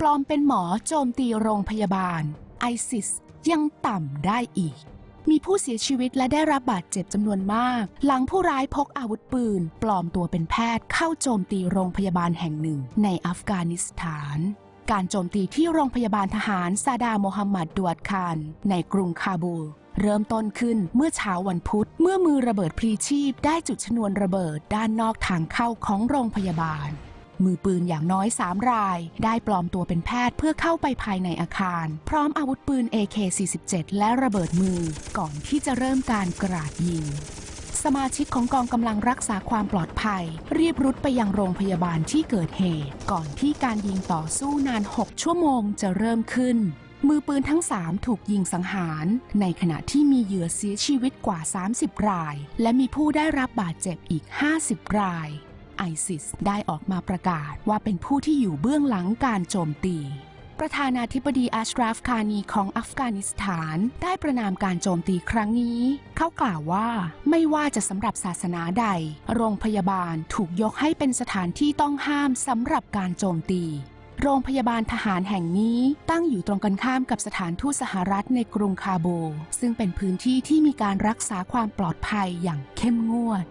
ปลอมเป็นหมอโจมตีโรงพยาบาล ไอซิสยังต่ำได้อีก มีผู้เสียชีวิตและได้รับบาดเจ็บจำนวนมาก หลังผู้ร้ายพกอาวุธปืน ปลอมตัวเป็นแพทย์เข้าโจมตีโรงพยาบาลแห่งหนึ่งในอัฟกานิสถาน การโจมตีที่โรงพยาบาลทหารซาดาโมฮัมหมัดดวดคานในกรุงคาบูลเริ่มต้นขึ้นเมื่อเช้าวันพุธ เมื่อมือระเบิดพลีชีพได้จุดชนวนระเบิดด้านนอกทางเข้าของโรงพยาบาล มือปืนอย่างน้อย 3 ราย ได้ปลอมตัวเป็นแพทย์เพื่อเข้าไปภายในอาคาร พร้อมอาวุธปืน AK-47 และระเบิดมือ ก่อนที่จะเริ่มการกราดยิงสมาชิกของกองกำลังรักษาความปลอดภัย รีบรุดไปยังโรงพยาบาลที่เกิดเหตุ ก่อนที่การยิงต่อสู้นาน 6 ชั่วโมงจะเริ่มขึ้น มือปืนทั้ง 3 ถูกยิงสังหาร ในขณะที่มีเหยื่อเสียชีวิตกว่า 30 ราย และมีผู้ได้รับบาดเจ็บอีก 50 ราย ไอซิสได้ออกมาประกาศว่าเป็นผู้ที่อยู่เบื้องหลังการโจมตี ประธานาธิบดีอัชราฟคานีของอัฟกานิสถานได้ประนามการโจมตีครั้งนี้ เขากล่าวว่าไม่ว่าจะสำหรับศาสนาใด โรงพยาบาลถูกยกให้เป็นสถานที่ต้องห้ามสำหรับการโจมตีโรงพยาบาลทหารแห่งนี้ตั้งอยู่ตรงกันข้ามกับสถานทูตสหรัฐในกรุงคาโบ ซึ่งเป็นพื้นที่ที่มีการรักษาความปลอดภัยอย่างเข้มงวด